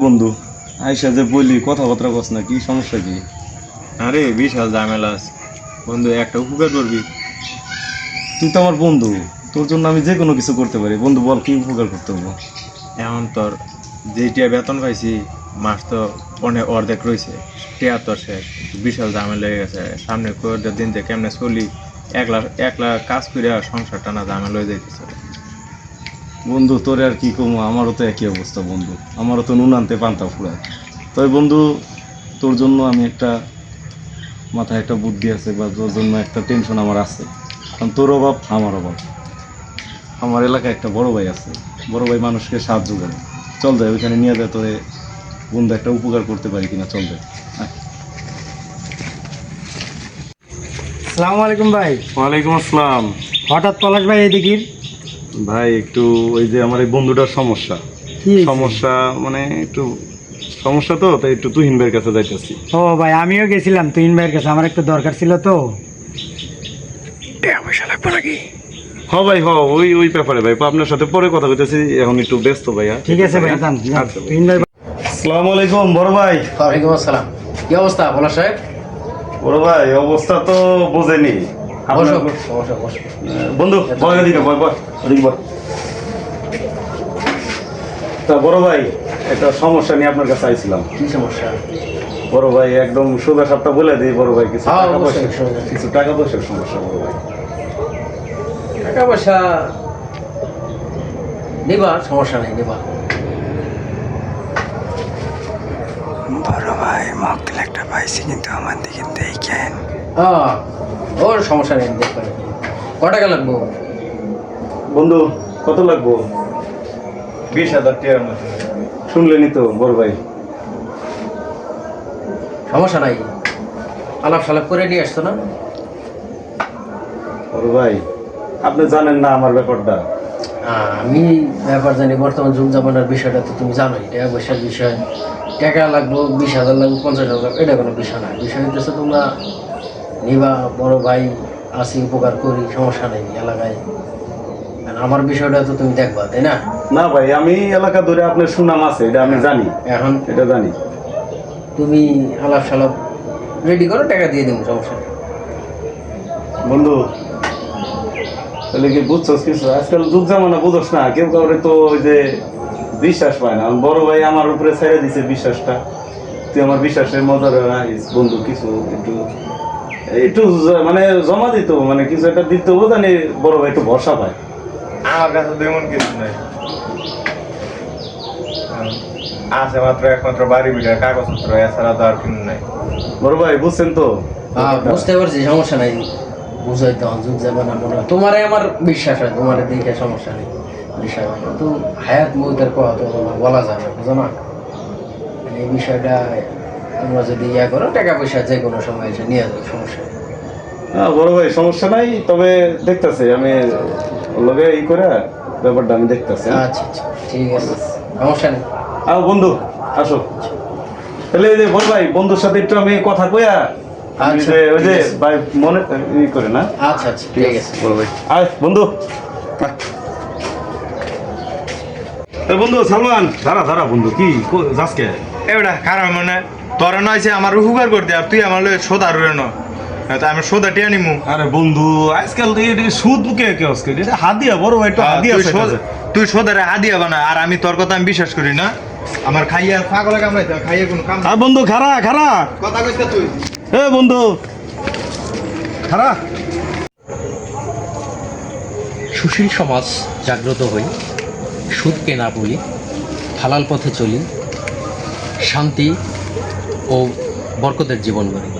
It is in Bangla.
বন্ধু আইসা যে বলি কথাবার্তা কস না কি সমস্যা কি? আরে বিশাল ঝামেলা আছে। বন্ধু একটা উপকার করবি? তুই তো আমার বন্ধু তোর জন্য আমি যে কোনো কিছু করতে পারি। বন্ধু বল কি উপকার করতে হবে? এমন তোর যেটা বেতন পাইছি মাস তো অনেক অর্ধেক রয়েছে টিয়া তো শেষ। বিশাল ঝামেলা লেগে গেছে। সামনে কয়েকটা দিন থেকে কেমনে চলি? একলা একলা কাজ করে সংসার টানা ঝামেলা হয়ে যাইতেছে। বন্ধু, তোর আর কি কমো? আমারও তো একই অবস্থা, বন্ধু। আমারও তো নুন আনতে পান্তা ফুরায় তবে বন্ধু, তোর জন্য আমি একটা, মাথায় একটা বুদ্ধি আছে বা তোর জন্য একটা টেনশন আমার আছে। কারণ তোর অভাব, আমার অভাব। আমার এলাকায় একটা বড় ভাই আছে। বড় ভাই মানুষকে সাহায্য করে। চল যায় ওইখানে নিয়ে যায় তোরে বন্ধু একটা উপকার করতে পারি কিনা, চল যায় আয়। সালামু আলাইকুম ভাই। ওয়ালাইকুম আসসালাম। হঠাৎ পলাশ ভাই এদিকে ভাই একটু ওই যে আমার এই বন্ধুটার সমস্যা। সমস্যা মানে একটু সমস্যা তো তাই একটু তুহিন ভাইয়ের কাছে যাইতেছি। ও ভাই আমিও গেছিলাম তুহিন ভাইয়ের কাছে আমার একটু দরকার ছিল তো। হ ভাই হ ওই ওই ব্যাপারে ভাই আপনার সাথে পরে কথা কইতেছি এখন একটু ব্যস্ত ভাইয়া। ঠিক আছে ভাই যান। আচ্ছা। তুহিন ভাই আসসালামু আলাইকুম বড় ভাই। ওয়ালাইকুম আসসালাম। কি অবস্থা বলা সাহেব? বড় ভাই অবস্থা তো বোঝেনি। বন্ধু বয় ওদিকে বয় বয় ওদিকে বয় তা বড় ভাই একটা সমস্যা নিয়ে আপনার কাছে আইছিলাম। কি সমস্যা? বড় ভাই একদম সোজা সাপটা বলে দিই বড় ভাই কিছু হ্যাঁ, টাকা পয়সা কিছু টাকা পয়সার সমস্যা বড় ভাই। টাকা পয়সা নিবা সমস্যা নেই নিবা বড় ভাই মক্কেল পাইছি কিন্তু আমার দিকে দেখেন। হ্যাঁ ওর সমস্যা নেই দেখবে ক টাকা লাগবো? বন্ধু কত লাগবো? বিশ হাজার টাকার মতো। শুনলেনি তো বড় ভাই। সমস্যা নাই। আলাপ সালাপ করে নিয়ে আসতো না? বড় ভাই আপনি জানেন না আমার ব্যাপারটা। আমি ব্যাপার জানি বর্তমান যুগ জামানার বিষয়টা তো তুমি জানোই টাকা পয়সার বিষয়। টাকা লাগবো বিশ হাজার লাগবো পঞ্চাশ হাজার এটা কোনো বিষয় না। বিষয় হচ্ছে তোমরা নিবা বড় ভাই আসি উপকার করি সমস্যা নেই এলাকায়। আমার বিষয়টা তো তুমি দেখবা তাই না? না ভাই আমি এলাকা ধরে আপনার সুনাম আছে এটা আমি জানি। এখন? এটা জানি। তুমি আলাপ সালাপ রেডি করো টাকা দিয়ে দেবো সমস্যা বন্ধু তাহলে কি বুঝছস কিছু? আজকাল যুগ জামানা বুঝোস না কেউ কাউরে তো ওই যে বিশ্বাস পায় না। বড় ভাই আমার উপরে ছেড়ে দিছে বিশ্বাসটা। তুই আমার বিশ্বাসের মজা রাখিস বন্ধু কিছু একটু একটু মানে জমা দিত মানে কিছু একটা দিত জানি বড় ভাই একটু ভরসা পায়। আমার কাছে তেমন কিছু নাই। আছে মাত্র একমাত্র বাড়ি বিটার কাগজপত্র এছাড়া তো আর কিছু নাই। বড় ভাই বুঝছেন তো? বুঝতে পারছি সমস্যা নাই। বুঝাই তো যুগ জামানা মনে তোমারে আমার বিশ্বাস হয় তোমার দেখে সমস্যা নেই বিষয় হয় কিন্তু হায়াত মৌতের কথা তো বলা যাবে না বুঝো না? মানে এই বিষয়টা তোমরা যদি ইয়া করো টাকা পয়সা যে কোনো সময় এসে নিয়ে যাবে সমস্যা হ্যাঁ বড় ভাই সমস্যা নাই তবে দেখতেছি আমি লগে ই করে ব্যাপারটা আমি দেখতেছি। আচ্ছা আচ্ছা ঠিক আছে। সমস্যা নেই। আও বন্ধু আসো। তাহলে এই যে বল ভাই বন্ধুর সাথে একটু আমি কথা কইয়া আচ্ছা, যে ওই যে ভাই মনে ই করে না? আচ্ছা আচ্ছা ঠিক আছে। বল আয় বন্ধু। বন্ধু সালমান। ধারা ধারা বন্ধু কি এবারে খারাপ মনে? তোরা নয়ছে আমার উপকার করতে আর তুই আমার সোদা রুয়ে ন। তো আমি সোদা টিয়া নিমু। আরে বন্ধু আজকাল তো সুদ বুকে কে আজকে? এটা হাদিয়া বড় ভাই একটু হাদিয়া তুই আছে সোদা- তুই সোদারে হাদিয়া বানা আর আমি তোর কথা আমি বিশ্বাস করি না। আমার খাইয়া পাগল কামড়াইতে খাইয়া কোনো কাম আর বন্ধু খারা খারা কথা কইছ তুই। এ বন্ধু। খারা সুশীল সমাজ জাগ্রত হই সুদকে না বলি হালাল পথে চলি শান্তি ও বরকতের জীবন গড়ি।